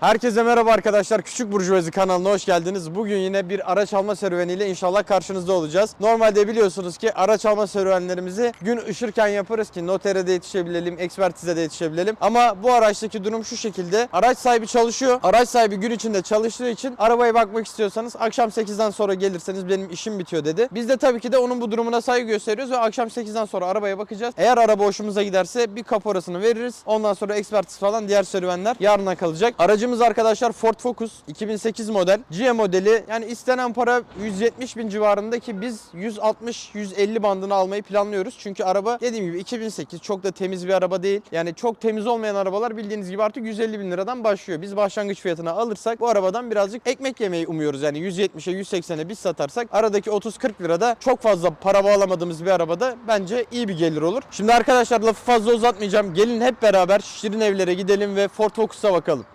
Herkese merhaba arkadaşlar. Küçük Burjuvazi kanalına hoş geldiniz. Bugün yine bir araç alma serüveniyle inşallah karşınızda olacağız. Normalde biliyorsunuz ki araç alma serüvenlerimizi gün ışırken yaparız ki notere de yetişebilelim, ekspertize de yetişebilelim. Ama bu araçtaki durum şu şekilde. Araç sahibi çalışıyor. Araç sahibi gün içinde çalıştığı için arabaya bakmak istiyorsanız akşam 8'den sonra gelirseniz benim işim bitiyor dedi. Biz de tabii ki de onun bu durumuna saygı gösteriyoruz ve akşam 8'den sonra arabaya bakacağız. Eğer araba hoşumuza giderse bir kaporasını veririz. Ondan sonra ekspertiz falan diğer serüvenler yarına kalacak. Aracımız arkadaşlar Ford Focus 2008 model. GM modeli yani istenen para 170 bin civarında ki biz 160-150 bandını almayı planlıyoruz. Çünkü araba dediğim gibi 2008 çok da temiz bir araba değil. Yani çok temiz olmayan arabalar bildiğiniz gibi artık 150 bin liradan başlıyor. Biz başlangıç fiyatına alırsak bu arabadan birazcık ekmek yemeyi umuyoruz. Yani 170'e 180'e biz satarsak aradaki 30-40 lirada çok fazla para bağlamadığımız bir arabada bence iyi bir gelir olur. Şimdi arkadaşlar lafı fazla uzatmayacağım. Gelin hep beraber Şirin Evler'e gidelim ve Ford Focus'a bakalım.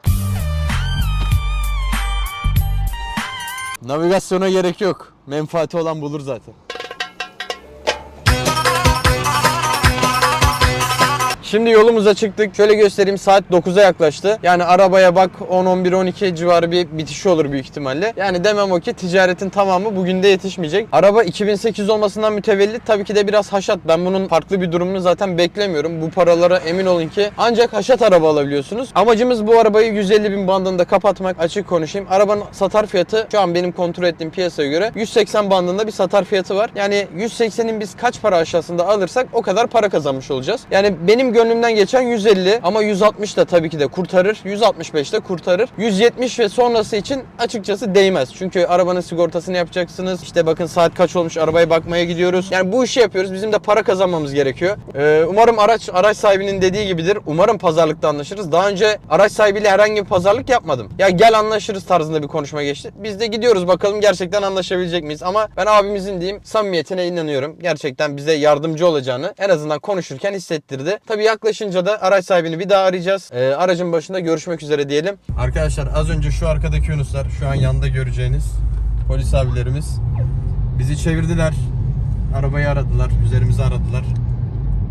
Navigasyona gerek yok. Menfaati olan bulur zaten. Şimdi yolumuza çıktık. Şöyle göstereyim saat 9'a yaklaştı. Yani arabaya bak 10 11 12 civarı bir bitiş olur büyük ihtimalle. Yani demem o ki ticaretin tamamı bugün de yetişmeyecek. Araba 2008 olmasından mütevellit tabii ki de biraz haşat. Ben bunun farklı bir durumunu zaten beklemiyorum. Bu paralara emin olun ki ancak haşat araba alabiliyorsunuz. Amacımız bu arabayı 150 bin bandında kapatmak. Açık konuşayım. Arabanın satar fiyatı şu an benim kontrol ettiğim piyasaya göre 180 bandında bir satar fiyatı var. Yani 180'in biz kaç para aşağısında alırsak o kadar para kazanmış olacağız. Yani benim gönlümden geçen 150 ama 160 da tabii ki de kurtarır. 165 de kurtarır. 170 ve sonrası için açıkçası değmez. Çünkü arabanın sigortasını yapacaksınız. İşte bakın saat kaç olmuş arabaya bakmaya gidiyoruz. Yani bu işi yapıyoruz. Bizim de para kazanmamız gerekiyor. Ee, umarım araç araç sahibinin dediği gibidir. Umarım pazarlıkta anlaşırız. Daha önce araç sahibiyle herhangi bir pazarlık yapmadım. Ya gel anlaşırız tarzında bir konuşma geçti. Biz de gidiyoruz bakalım gerçekten anlaşabilecek miyiz? Ama ben abimizin diyeyim samimiyetine inanıyorum. Gerçekten bize yardımcı olacağını en azından konuşurken hissettirdi. Tabii yaklaşınca da araç sahibini bir daha arayacağız. Ee, aracın başında görüşmek üzere diyelim. Arkadaşlar az önce şu arkadaki Yunuslar şu an yanında göreceğiniz polis abilerimiz bizi çevirdiler. Arabayı aradılar, üzerimizi aradılar.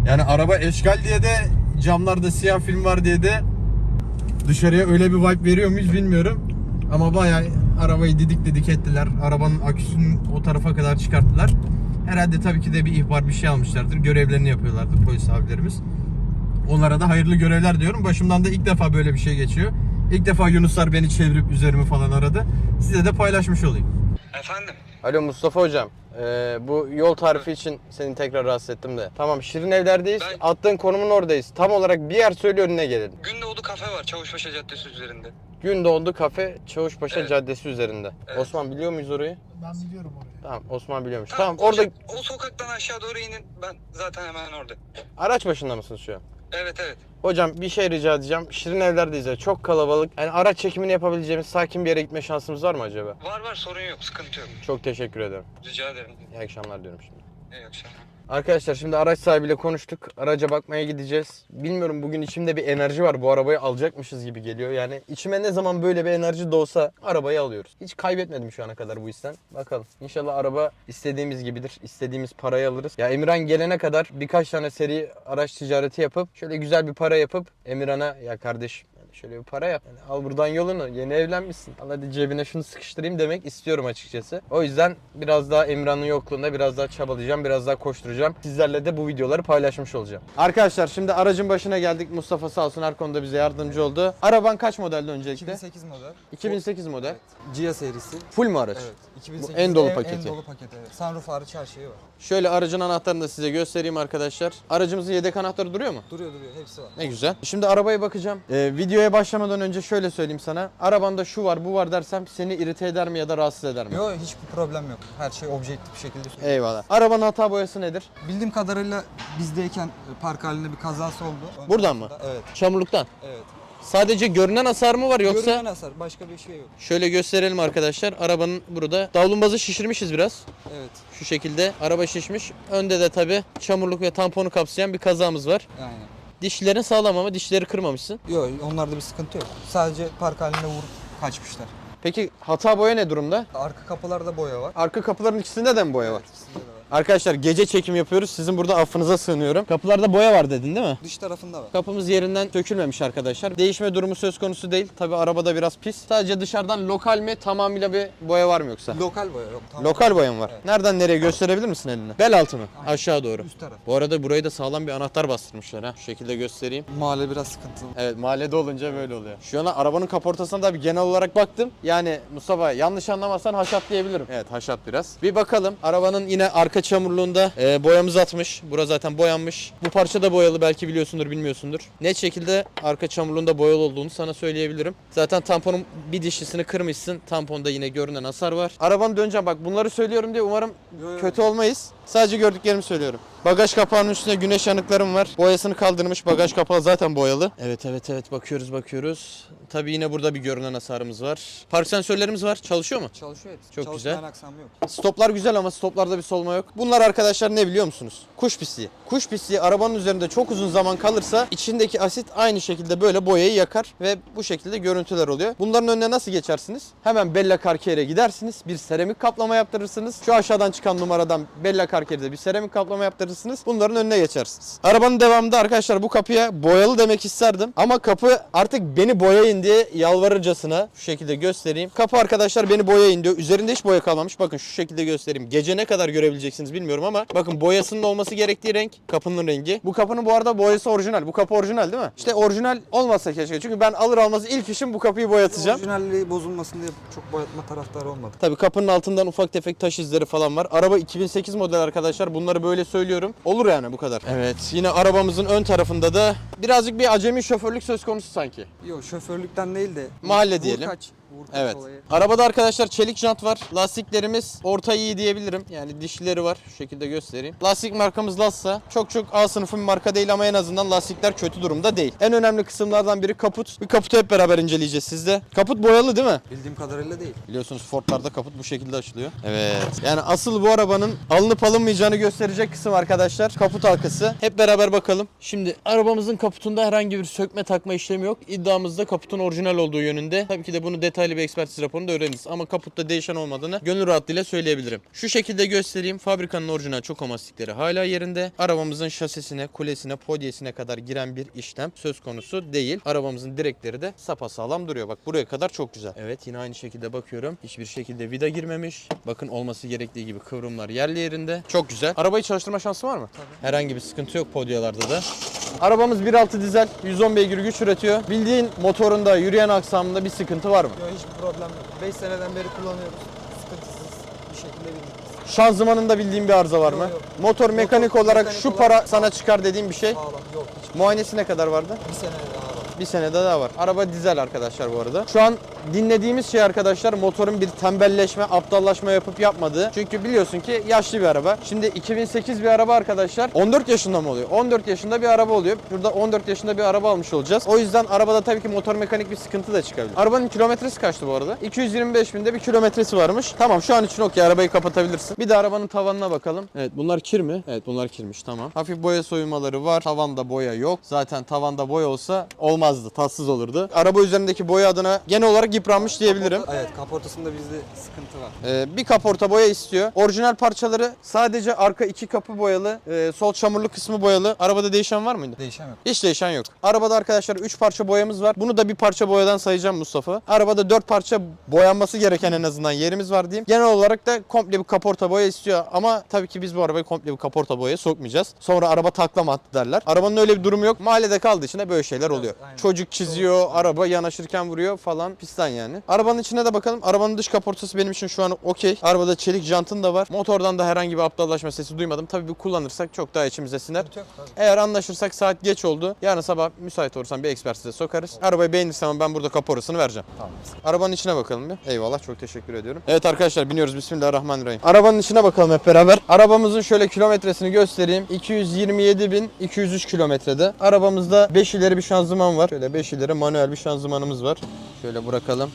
Yani araba eşgal diye de camlarda siyah film var diye de dışarıya öyle bir vibe veriyor muyuz bilmiyorum. Ama bayağı arabayı didik didik ettiler. Arabanın aküsünü o tarafa kadar çıkarttılar. Herhalde tabii ki de bir ihbar bir şey almışlardır. Görevlerini yapıyorlardır polis abilerimiz. Onlara da hayırlı görevler diyorum. Başımdan da ilk defa böyle bir şey geçiyor. İlk defa Yunuslar beni çevirip üzerimi falan aradı. Size de paylaşmış olayım. Efendim? Alo Mustafa hocam. Ee, bu yol tarifi için seni tekrar rahatsız ettim de. Tamam Şirin Evler'deyiz. Ben- Attığın konumun oradayız. Tam olarak bir yer söyle önüne gelelim. Gündoğdu kafe var Çavuşpaşa Caddesi üzerinde. Gündoğdu Kafe Çavuşpaşa Evet. Caddesi üzerinde. Evet. Osman biliyor muyuz orayı? Ben biliyorum orayı. Tamam Osman biliyormuş. Tamam o orada O sokaktan aşağı doğru inin. Ben zaten hemen orada. araç başında mısınız şu an? Evet evet. Hocam bir şey rica edeceğim. Şirin Evler'deyiz ya. Çok kalabalık. Yani araç çekimini yapabileceğimiz sakin bir yere gitme şansımız var mı acaba? Var var sorun yok sıkıntı yok. Çok teşekkür ederim. Rica ederim. İyi akşamlar diyorum şimdi. İyi akşamlar. Arkadaşlar şimdi araç sahibiyle konuştuk. Araca bakmaya gideceğiz. Bilmiyorum bugün içimde bir enerji var. Bu arabayı alacakmışız gibi geliyor. Yani içime ne zaman böyle bir enerji doğsa arabayı alıyoruz. Hiç kaybetmedim şu ana kadar bu işten. Bakalım. İnşallah araba istediğimiz gibidir. İstediğimiz parayı alırız. Ya Emirhan gelene kadar birkaç tane seri araç ticareti yapıp şöyle güzel bir para yapıp Emirhan'a ya kardeşim şöyle bir para yap. Yani al buradan yolunu. Yeni evlenmişsin. Al hadi cebine şunu sıkıştırayım demek istiyorum açıkçası. O yüzden biraz daha Emirhan'ın yokluğunda biraz daha çabalayacağım. Biraz daha koşturacağım. Sizlerle de bu videoları paylaşmış olacağım. Arkadaşlar şimdi aracın başına geldik. Mustafa sağ olsun her konuda bize yardımcı oldu. Araban kaç modelde öncelikle? 2008 model. 2008 model. Gia serisi. Full mu araç? Evet. 2008 en dolu en, paketi. En dolu paketi evet. Sunroof hariç her şeyi var. Şöyle aracın anahtarını da size göstereyim arkadaşlar. Aracımızın yedek anahtarı duruyor mu? Duruyor duruyor hepsi var. Ne güzel. Şimdi arabaya bakacağım. Ee, videoya başlamadan önce şöyle söyleyeyim sana. Arabanda şu var bu var dersem seni irite eder mi ya da rahatsız eder mi? Yok hiçbir problem yok. Her şey objektif bir şekilde. Eyvallah. Arabanın hata boyası nedir? Bildiğim kadarıyla bizdeyken e, park halinde bir kazası oldu. Buradan mı? Evet. Çamurluktan. Evet. Sadece görünen hasar mı var yoksa? Görünen hasar başka bir şey yok. Şöyle gösterelim arkadaşlar. Arabanın burada davlumbazı şişirmişiz biraz. Evet. Şu şekilde araba şişmiş. Önde de tabi çamurluk ve tamponu kapsayan bir kazamız var. Yani. Dişlerin sağlam ama dişleri kırmamışsın. Yok onlarda bir sıkıntı yok. Sadece park halinde vurup kaçmışlar. Peki hata boya ne durumda? Arka kapılarda boya var. Arka kapıların ikisinde de mi boya var? İkisinde de var. Arkadaşlar gece çekim yapıyoruz. Sizin burada affınıza sığınıyorum. Kapılarda boya var dedin değil mi? Dış tarafında var. Kapımız yerinden sökülmemiş arkadaşlar. Değişme durumu söz konusu değil. Tabi arabada biraz pis. Sadece dışarıdan lokal mi tamamıyla bir boya var mı yoksa? Lokal boya yok. Tamam. Lokal boya mı var? Evet. Nereden nereye gösterebilir misin eline? Bel altı mı? Aşağı doğru. Üst taraf. Bu arada burayı da sağlam bir anahtar bastırmışlar ha. Şu şekilde göstereyim. Mahalle biraz sıkıntılı. Evet mahallede olunca böyle oluyor. Şu an arabanın kaportasına da bir genel olarak baktım. Yani Mustafa yanlış anlamazsan haşat diyebilirim. Evet haşat biraz. Bir bakalım. Arabanın yine arka çamurluğunda e, boyamız atmış. Bura zaten boyanmış. Bu parça da boyalı belki biliyorsundur bilmiyorsundur. Net şekilde arka çamurluğunda boyalı olduğunu sana söyleyebilirim. Zaten tamponun bir dişlisini kırmışsın. Tamponda yine görünen hasar var. Arabanı döneceğim bak bunları söylüyorum diye umarım Yo, kötü olmayız. Sadece gördüklerimi söylüyorum. Bagaj kapağının üstünde güneş yanıklarım var. Boyasını kaldırmış. Bagaj kapağı zaten boyalı. Evet evet evet bakıyoruz bakıyoruz. Tabii yine burada bir görünen hasarımız var. Park sensörlerimiz var. Çalışıyor mu? Çalışıyor hepsi. Çok Çalışmayan güzel. aksam yok. Stoplar güzel ama stoplarda bir solma yok. Bunlar arkadaşlar ne biliyor musunuz? Kuş pisliği. Kuş pisliği arabanın üzerinde çok uzun zaman kalırsa içindeki asit aynı şekilde böyle boyayı yakar ve bu şekilde görüntüler oluyor. Bunların önüne nasıl geçersiniz? Hemen Bella Carcier'e gidersiniz. Bir seramik kaplama yaptırırsınız. Şu aşağıdan çıkan numaradan Bella Carcier'de bir seramik kaplama yaptırırsınız. Bunların önüne geçersiniz. Arabanın devamında arkadaşlar bu kapıya boyalı demek isterdim. Ama kapı artık beni boyayın diye yalvarırcasına şu şekilde göstereyim. Kapı arkadaşlar beni boyayın diyor. Üzerinde hiç boya kalmamış. Bakın şu şekilde göstereyim. Gece ne kadar görebileceksiniz bilmiyorum ama bakın boyasının olması gerektiği renk kapının rengi. Bu kapının bu arada boyası orijinal. Bu kapı orijinal değil mi? İşte orijinal olmasa keşke. Çünkü ben alır almaz ilk işim bu kapıyı boyatacağım. Orijinalliği bozulmasın diye çok boyatma taraftarı olmadı. Tabii kapının altından ufak tefek taş izleri falan var. Araba 2008 model arkadaşlar. Bunları böyle söylüyorum. Olur yani bu kadar. Evet yine arabamızın ön tarafında da birazcık bir acemi şoförlük söz konusu sanki. Yok şoförlükten değil de. Mahalle vur diyelim. Kaç, vur kaç Evet. olayı. Arabada arkadaşlar çelik jant var. Lastiklerimiz orta iyi diyebilirim. Yani dişlileri var. Şu şekilde göstereyim. Lastik markamız Lassa. Çok çok A sınıfı bir marka değil ama en azından lastikler kötü durumda değil. En önemli kısımlardan biri kaput. Bir kaputu hep beraber inceleyeceğiz sizde. Kaput boyalı değil mi? Bildiğim kadarıyla değil. Biliyorsunuz Ford'larda kaput bu şekilde açılıyor. Evet. Yani asıl bu arabanın alınıp alınmayacağını gösterecek kısım arkadaşlar. Kaput arkası. Hep beraber bakalım. Şimdi arabamızın kaputunda herhangi bir sökme takma işlemi yok. İddiamız da kaputun orijinal olduğu yönünde. Tabii ki de bunu detaylı bir ekspertiz raporunda öğreniriz. Ama kaputta değişen olmadığını gönül rahatlığıyla söyleyebilirim. Şu şekilde göstereyim. Fabrikanın orijinal çoko mastikleri hala yerinde. Arabamızın şasisine, kulesine, podyesine kadar giren bir işlem söz konusu değil. Arabamızın direkleri de sapasağlam duruyor. Bak buraya kadar çok güzel. Evet yine aynı şekilde bakıyorum. Hiçbir şekilde vida girmemiş. Bakın olması gerektiği gibi kıvrımlar yerli yerinde. Çok güzel. Arabayı çalıştırma şansı var mı? Herhangi bir sıkıntı yok podyalarda da. Arabamız 1.6 dizel 110 beygir güç üretiyor. Bildiğin motorunda, yürüyen aksamında bir sıkıntı var mı? Yok hiçbir problem yok. 5 seneden beri kullanıyoruz. Sıkıntısız bir şekilde bindik. Şanzımanında bildiğin bir arıza var mı? Yok, yok. Motor mekanik Motor olarak mekanik şu olarak- para sana çıkar dediğim bir şey. Sağlam yok hiç. Muayenesi ne kadar vardı? Bir sene daha var. Bir senede daha var. Araba dizel arkadaşlar bu arada. Şu an dinlediğimiz şey arkadaşlar motorun bir tembelleşme, aptallaşma yapıp yapmadığı. Çünkü biliyorsun ki yaşlı bir araba. Şimdi 2008 bir araba arkadaşlar 14 yaşında mı oluyor? 14 yaşında bir araba oluyor. Burada 14 yaşında bir araba almış olacağız. O yüzden arabada tabii ki motor mekanik bir sıkıntı da çıkabilir. Arabanın kilometresi kaçtı bu arada? 225 binde bir kilometresi varmış. Tamam şu an için okey arabayı kapatabilirsin. Bir de arabanın tavanına bakalım. Evet bunlar kir mi? Evet bunlar kirmiş tamam. Hafif boya soyulmaları var. Tavanda boya yok. Zaten tavanda boya olsa olmazdı. Tatsız olurdu. Araba üzerindeki boya adına genel olarak yıpranmış diyebilirim. Evet kaportasında bizde sıkıntı var. Ee, bir kaporta boya istiyor. Orijinal parçaları sadece arka iki kapı boyalı, e, sol çamurlu kısmı boyalı. Arabada değişen var mıydı? Değişen yok. Hiç değişen yok. Arabada arkadaşlar 3 parça boyamız var. Bunu da bir parça boyadan sayacağım Mustafa. Arabada 4 parça boyanması gereken en azından yerimiz var diyeyim. Genel olarak da komple bir kaporta boya istiyor. Ama tabii ki biz bu arabayı komple bir kaporta boya sokmayacağız. Sonra araba taklama attı derler. Arabanın öyle bir durumu yok. Mahallede kaldığı için de böyle şeyler oluyor. aynen. Çocuk çiziyor, araba yanaşırken vuruyor falan pistan yani. Arabanın içine de bakalım. Arabanın dış kaportası benim için şu an okey. Arabada çelik jantın da var. Motordan da herhangi bir aptallaşma sesi duymadım. Tabii bir kullanırsak çok daha içimize siner. Yok. Eğer anlaşırsak saat geç oldu. Yarın sabah müsait olursam bir ekspertize sokarız. Arabayı beğenirsem ben burada kaporasını vereceğim. Tamam. Arabanın içine bakalım bir. Eyvallah çok teşekkür ediyorum. Evet arkadaşlar biniyoruz Bismillahirrahmanirrahim. Arabanın içine bakalım hep beraber. Arabamızın şöyle kilometresini göstereyim. 227.203 kilometrede. Arabamızda 5 ileri bir şanzıman var. Şöyle 5 ileri manuel bir şanzımanımız var. Şöyle bırakalım.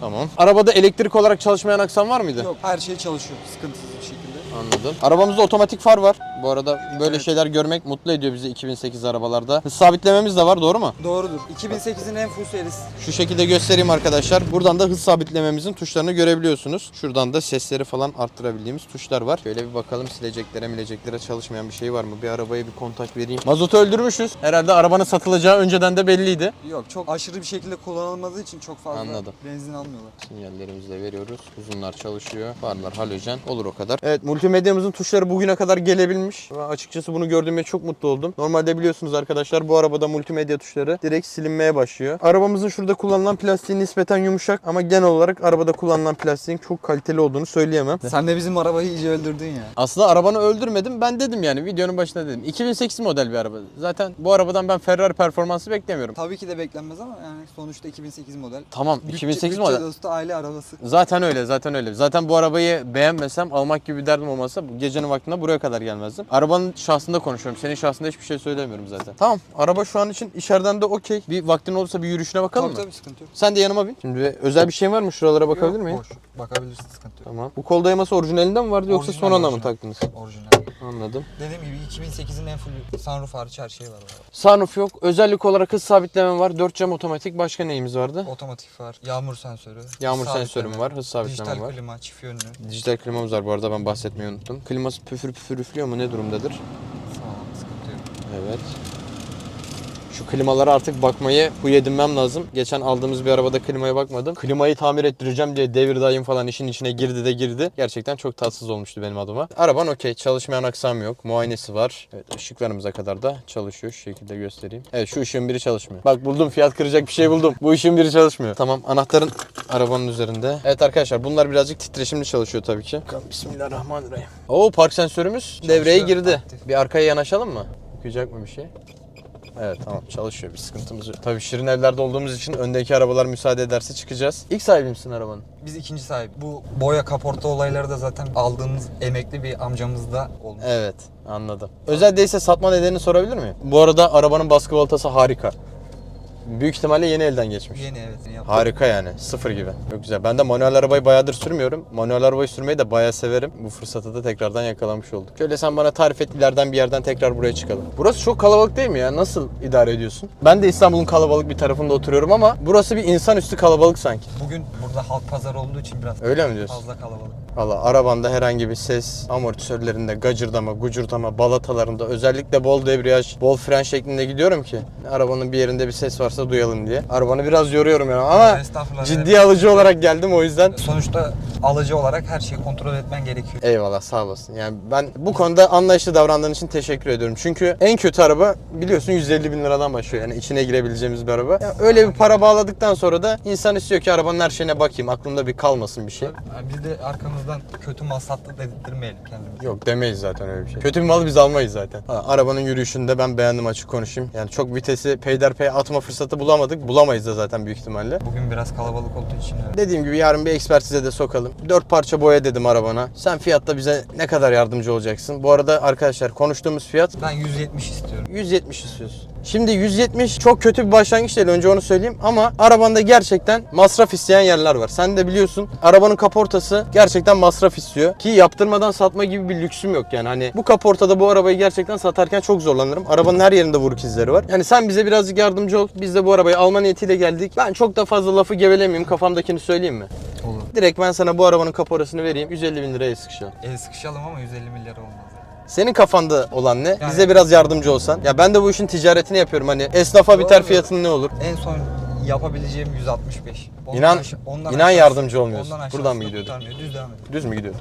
Tamam. Arabada elektrik olarak çalışmayan aksam var mıydı? Yok her şey çalışıyor sıkıntısız bir şekilde. Anladım. Arabamızda otomatik far var. Bu arada böyle şeyler görmek mutlu ediyor bizi 2008 arabalarda. Hız sabitlememiz de var doğru mu? Doğrudur. 2008'in en full serisi. Şu şekilde göstereyim arkadaşlar. Buradan da hız sabitlememizin tuşlarını görebiliyorsunuz. Şuradan da sesleri falan arttırabildiğimiz tuşlar var. Şöyle bir bakalım sileceklere mileceklere çalışmayan bir şey var mı? Bir arabaya bir kontak vereyim. Mazotu öldürmüşüz. Herhalde arabanın satılacağı önceden de belliydi. Yok çok aşırı bir şekilde kullanılmadığı için çok fazla Anladım. benzin almıyorlar. Sinyallerimizi de veriyoruz. Uzunlar çalışıyor. Farlar halojen. Olur o kadar. Evet multimedyamızın tuşları bugüne kadar gelebilmiş. Ben açıkçası bunu gördüğüme çok mutlu oldum. Normalde biliyorsunuz arkadaşlar bu arabada multimedya tuşları direkt silinmeye başlıyor. Arabamızın şurada kullanılan plastiği nispeten yumuşak ama genel olarak arabada kullanılan plastiğin çok kaliteli olduğunu söyleyemem. Sen de bizim arabayı iyice öldürdün ya. Aslında arabanı öldürmedim. Ben dedim yani videonun başında dedim. 2008 model bir araba. Zaten bu arabadan ben Ferrari performansı beklemiyorum. Tabii ki de beklenmez ama yani sonuçta 2008 model. Tamam Bütçe- 2008 bütçe model. dostu aile arabası. Zaten öyle, zaten öyle. Zaten bu arabayı beğenmesem, almak gibi bir derdim olmasa bu gecenin vaktinde buraya kadar gelmezdim. Arabanın şahsında konuşuyorum. Senin şahsında hiçbir şey söylemiyorum zaten. Tamam, araba şu an için içeriden de okey. Bir vaktin olursa bir yürüyüşüne bakalım Tabii mı? tabii sıkıntı yok. Sen de yanıma bin. Şimdi özel bir şey var mı? Şuralara bakabilir Yok, miyim? Boş. Bakabilirsin sıkıntı yok. Tamam. Bu kol dayaması orijinalinden mi vardı yoksa Orijinal, son anda mı orijinal. taktınız? Orijinal. Anladım. Dediğim gibi 2008'in en full sunroof hariç her şey var. bu arada. Sunroof yok. Özellik olarak hız sabitleme var. 4 cam otomatik. Başka neyimiz vardı? Otomatik var. Yağmur sensörü. Yağmur sabitleme, sensörüm var. Hız sabitleme Dijital var. klima, çift yönlü. Dijital klimamız var bu arada ben bahsetmeyi unuttum. Kliması püfür püfür üflüyor mu ne durumdadır? Sağlam sıkıntı yok. Evet. Şu klimalara artık bakmayı huy edinmem lazım. Geçen aldığımız bir arabada klimaya bakmadım. Klimayı tamir ettireceğim diye devir dayım falan işin içine girdi de girdi. Gerçekten çok tatsız olmuştu benim adıma. Araban okey. Çalışmayan aksam yok. Muayenesi var. Evet ışıklarımıza kadar da çalışıyor. Şu şekilde göstereyim. Evet şu ışığın biri çalışmıyor. Bak buldum fiyat kıracak bir şey buldum. Bu ışığın biri çalışmıyor. Tamam anahtarın arabanın üzerinde. Evet arkadaşimli bunlar birazcık titreşimli çalışıyor tabii ki. Bismillahirrahmanirrahim. Oo park sensörümüz devreye girdi. aktif. Bir arkaya yanaşalım mı? Okuyacak mı bir şey? Evet tamam çalışıyor bir sıkıntımız yok. Tabii şirin evlerde olduğumuz için öndeki arabalar müsaade ederse çıkacağız. İlk sahibi misin arabanın? Biz ikinci sahibi. Bu boya kaporta olayları da zaten aldığımız emekli bir amcamızda olmuş. Evet anladım. Özel değilse satma nedenini sorabilir miyim? Bu arada arabanın baskı balatası harika. Büyük ihtimalle yeni elden geçmiş. Yeni evet. yeni yaptık. Harika yani. Sıfır gibi. Çok güzel. Ben de manuel arabayı bayağıdır sürmüyorum. Manuel arabayı sürmeyi de bayağı severim. Bu fırsatı da tekrardan yakalamış olduk. Şöyle sen bana tarif et ileriden bir yerden tekrar buraya çıkalım. Burası çok kalabalık değil mi ya? Nasıl idare ediyorsun? Ben de İstanbul'un kalabalık bir tarafında oturuyorum ama burası bir insanüstü kalabalık sanki. Bugün burada halk pazarı olduğu için biraz Öyle mi diyorsun? fazla kalabalık. Valla arabanda herhangi bir ses, amortisörlerinde gacırdama, gucurdama, balatalarında özellikle bol debriyaj, bol fren şeklinde gidiyorum ki arabanın bir yerinde bir ses varsa duyalım diye. Arabanı biraz yoruyorum yani ama Estağfurullah. ciddi alıcı olarak geldim o yüzden. Sonuçta alıcı olarak her şeyi kontrol etmen gerekiyor. Eyvallah sağ olasın. Yani ben bu konuda anlayışlı davrandığın için teşekkür ediyorum. Çünkü en kötü araba biliyorsun 150 bin liradan başlıyor. Yani içine girebileceğimiz bir araba. Ya öyle bir para bağladıktan sonra da insan istiyor ki arabanın her şeyine bakayım. Aklımda bir kalmasın bir şey. Yani biz de arkamızdan kötü mal sattı dedirtmeyelim kendimize. Yok demeyiz zaten öyle bir şey. Kötü bir malı biz almayız zaten. Ha, arabanın yürüyüşünde ben beğendim açık konuşayım. Yani çok vitesi peyderpey atma fırsatı bulamadık. Bulamayız da zaten büyük ihtimalle. Bugün biraz kalabalık olduğu için evet. Dediğim gibi yarın bir ekspertize de sokalım. Dört parça boya dedim arabana. Sen fiyatta bize ne kadar yardımcı olacaksın? Bu arada arkadaşlar konuştuğumuz fiyat Ben 170 istiyorum. 170 istiyoruz. Şimdi 170 çok kötü bir başlangıç değil önce onu söyleyeyim ama arabanda gerçekten masraf isteyen yerler var. Sen de biliyorsun arabanın kaportası gerçekten masraf istiyor ki yaptırmadan satma gibi bir lüksüm yok yani hani bu kaportada bu arabayı gerçekten satarken çok zorlanırım. Arabanın her yerinde vuruk izleri var. Yani sen bize birazcık yardımcı ol. Biz de bu arabayı alma niyetiyle geldik. Ben çok da fazla lafı gevelemeyeyim kafamdakini söyleyeyim mi? Olur. Direkt ben sana bu arabanın kaporasını vereyim 150 bin liraya sıkışalım. El sıkışalım ama 150 milyar olmaz. Senin kafanda olan ne? Yani- Bize biraz yardımcı olsan. Ya ben de bu işin ticaretini yapıyorum. Hani esnafa Doğru biter fiyatın ne olur? En son yapabileceğim 165. Ondan İnan- aşa- ondan inan aşağısı- yardımcı olmuyorsun. ondan Buradan mı aşağısını kurtarmıyor, Düz devam ediyor. Düz mü gidiyor?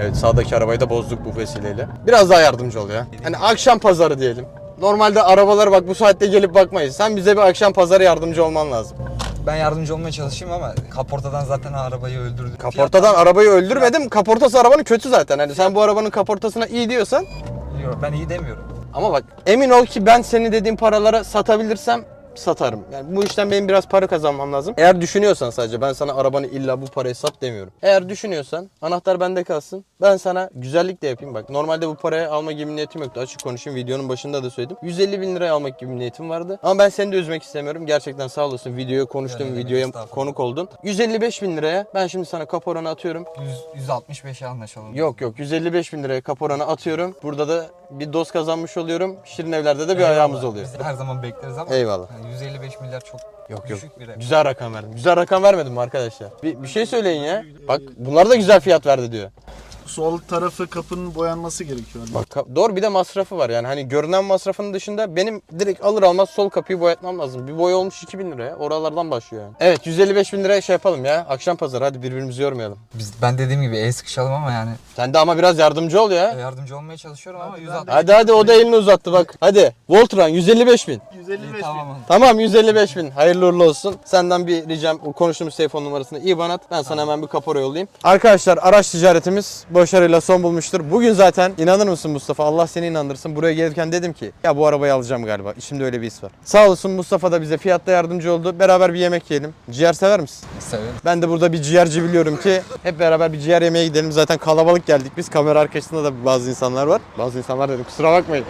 Evet sağdaki arabayı da bozduk bu vesileyle. Biraz daha yardımcı ol ya. Hani akşam pazarı diyelim. Normalde arabalara bak bu saatte gelip bakmayız. Sen bize bir akşam pazarı yardımcı olman lazım. Ben yardımcı olmaya çalışayım ama kaportadan zaten arabayı öldürdüm. Kaportadan arabayı öldürmedim. Kaportası arabanın kötü zaten. Hani sen bu arabanın kaportasına iyi diyorsan Fiyat- Yok, ben iyi demiyorum. Ama bak emin ol ki ben senin dediğin paralara satabilirsem satarım. Yani bu işten benim biraz para kazanmam lazım. Eğer düşünüyorsan sadece ben sana arabanı illa bu paraya sat demiyorum. Eğer düşünüyorsan anahtar bende kalsın. Ben sana güzellik de yapayım. Bak normalde bu paraya alma gibi niyetim yoktu. Açık konuşayım videonun başında da söyledim. 150 bin liraya almak gibi niyetim vardı. Ama ben seni de üzmek istemiyorum. Gerçekten sağ olasın. Videoya konuştum. Yani videoya konuk oldun. 155 bin liraya ben şimdi sana kaporanı atıyorum. 100, 165'e anlaşalım. Yok yok 155 bin liraya kaporanı atıyorum. Burada da bir doz kazanmış oluyorum. Şirin evlerde de bir Eyvallah. ayağımız oluyor. Biz her zaman bekleriz ama Eyvallah. yani 155 milyar çok Yok yok. düşük bir rakam. Güzel rakam verdim. Güzel rakam vermedim mi arkadaşlar? Bir, bir şey söyleyin ya. Bak bunlar da güzel fiyat verdi diyor. Sol tarafı kapının boyanması gerekiyor. Bak ka- doğru bir de masrafı var yani hani görünen masrafının dışında benim direkt alır almaz sol kapıyı boyatmam lazım. Bir boya olmuş 2000 liraya oralardan başlıyor yani. Evet 155 bin liraya şey yapalım ya akşam pazarı hadi birbirimizi yormayalım. Biz, ben dediğim gibi el sıkışalım ama yani Sen de ama biraz yardımcı ol ya. yardımcı olmaya çalışıyorum ama 160. Hadi hadi o da elini uzattı bak. Hadi Voltran 155 bin. 155 bin. Tamam abi. Tamam 155 bin. Hayırlı uğurlu olsun. Senden bir ricam o konuştuğumuz telefon numarasını iyi bana at. Ben sana hemen bir kapora yollayayım. Arkadaşlar araç ticaretimiz başarıyla son bulmuştur. Bugün zaten inanır mısın Mustafa? Allah seni inandırsın. Buraya gelirken dedim ki ya bu arabayı alacağım galiba. İçimde öyle bir his var. Sağ olsun Mustafa da bize fiyatta yardımcı oldu. Beraber bir yemek yiyelim. Ciğer sever misin? Severim. Ben de burada bir ciğerci biliyorum ki hep beraber bir ciğer yemeye gidelim. Zaten kalabalık geldik biz. Kamera arkasında da bazı insanlar var. Bazı insanlar dedim kusura bakmayın.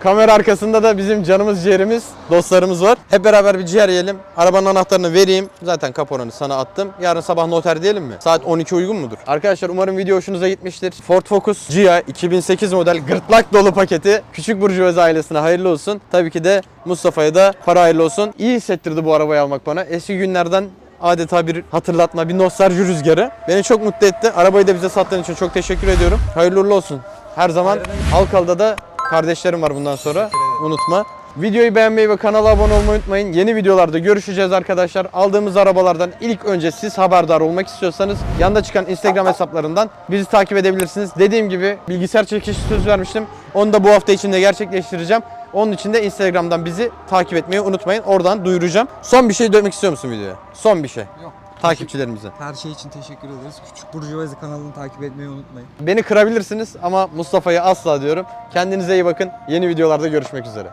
Kamera arkasında da bizim canımız ciğerimiz, dostlarımız var. Hep beraber bir ciğer yiyelim. Arabanın anahtarını vereyim. Zaten kaporanı sana attım. Yarın sabah noter diyelim mi? Saat 12 uygun mudur? Arkadaşlar umarım video hoşunuza gitmiştir. Ford Focus GIA 2008 model gırtlak dolu paketi. Küçük Burjuvazi ailesine hayırlı olsun. Tabii ki de Mustafa'ya da para hayırlı olsun. İyi hissettirdi bu arabayı almak bana. Eski günlerden adeta bir hatırlatma, bir nostalji rüzgarı. Beni çok mutlu etti. Arabayı da bize sattığın için çok teşekkür ediyorum. Hayırlı olsun. Her zaman Halkalı'da da kardeşlerim var bundan sonra. Unutma. Videoyu beğenmeyi ve kanala abone olmayı unutmayın. Yeni videolarda görüşeceğiz arkadaşlar. Aldığımız arabalardan ilk önce siz haberdar olmak istiyorsanız yanda çıkan Instagram hesaplarından bizi takip edebilirsiniz. Dediğim gibi bilgisayar çekişi söz vermiştim. Onu da bu hafta içinde gerçekleştireceğim. Onun için de Instagram'dan bizi takip etmeyi unutmayın. Oradan duyuracağım. Son bir şey dönmek istiyor musun videoya? Son bir şey. Yok. Takipçilerimize. Her şey için teşekkür ederiz. Küçük Burjuvazi kanalını takip etmeyi unutmayın. Beni kırabilirsiniz ama Mustafa'yı asla diyorum. Kendinize iyi bakın. Yeni videolarda görüşmek üzere.